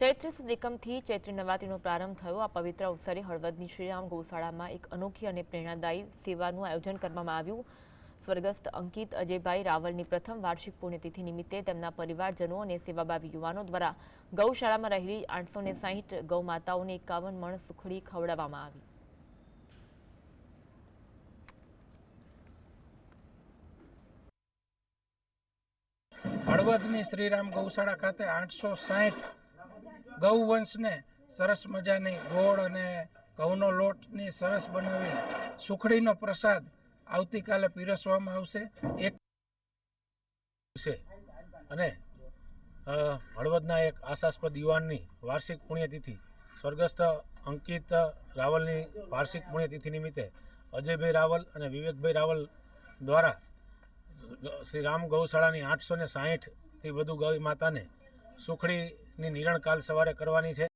ચૈત્ર સુદ એકમથી ચૈત્રી પ્રારંભ થયો. આ પવિત્ર અવસરે હળવદની શ્રીરામ ગૌશાળામાં એક અનોખી અને પ્રેરણાદાયી સેવાનું આયોજન કરવામાં આવ્યું. સ્વર્ગસ્થ અંકિત અજયભાઈ રાવલની પ્રથમ વાર્ષિક પુણ્યતિથિ નિમિત્તે તેમના પરિવારજનો અને સેવાભાવી યુવાનો દ્વારા ગૌશાળામાં રહેલી આઠસો ને સાહીઠ ગૌમાતાઓને એકાવન મણ સુખડી ખવડાવવામાં આવી. હળવદની શ્રીરામ ગૌશાળા ખાતે આઠસો સાઠ ગૌવંશને સરસ મજાની ગોળ અને ઘઉંનો લોટની સરસ બનાવી સુખડીનો પ્રસાદ આવતીકાલે પીરસવામાં આવશે. એક છે. અને હળવદના એક આશાસ્પદ યુવાનની વાર્ષિક પુણ્યતિથિ, સ્વર્ગસ્થ અંકિત રાવલની વાર્ષિક પુણ્યતિથિ નિમિત્તે અજયભાઈ રાવલ અને વિવેકભાઈ રાવલ દ્વારા શ્રી રામ ગૌશાળાની આઠસો ને સાહીઠથી વધુ ગૌ માતાને સુખડીની નિરણ કાલ સવારે કરવાની છે.